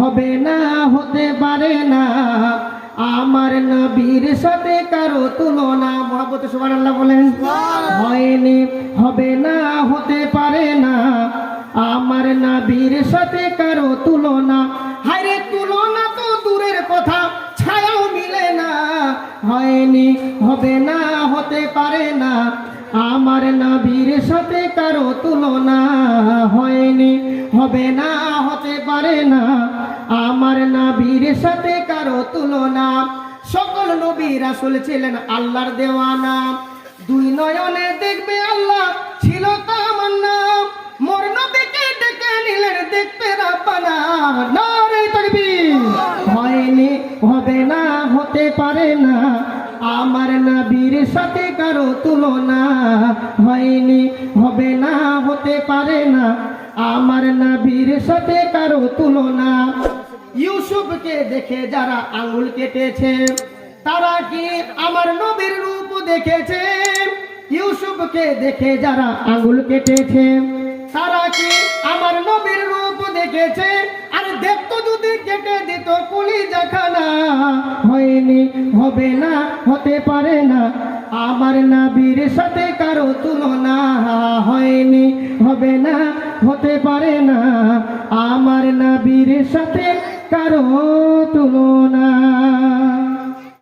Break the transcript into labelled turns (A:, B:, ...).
A: হবে না হতে পারে না। আমার নবীর সাথে কারও তুলনা মহাবত সুবহানাল্লাহ বলেন। হয়নি হবে না হতে পারে না। আমার নবীর সাথে কারও তুলনা হায়রে তুলনা তো দূরের কথা ছায়াও মিলে না। হয়নি হবে না হতে পারে না। আমার নবীর সাথে কারও তুলনা হয়নি হবে না হতে পারে না। আমার নবীর সাথে কারও তুলনা। সকল নবী রাসূল ছিলেন আল্লাহর দেওয়ানা। দুই নয়নে দেখবে আল্লাহ ছিল তামান্না। মোর নবীকে ডেকে নিলেন দেখতে হয়নি, হবে না, হতে পারে না। আমার নবীর সাথে কারও তুলনা। হয়নি, হবে না হতে পারে না। আমার নবীর সাথে কারও তুলনা। ইউসুফকে দেখে যারা আঙ্গুল কেটেছে, তারা কি আমার নবীর রূপ দেখেছে? ইউসুফকে দেখে যারা আঙ্গুল কেটেছে, তারা কি আমার নবীর রূপ দেখেছে? আর দেখতো যদি কেটে দিত কুলি জাখানা হয়নি, হবে না, হতে পারে না। আমার নাবির সাথে কারও তুলনা হয়নি, হবে না, হতে পারে না। আমার নাবির সাথে কারও তুলনা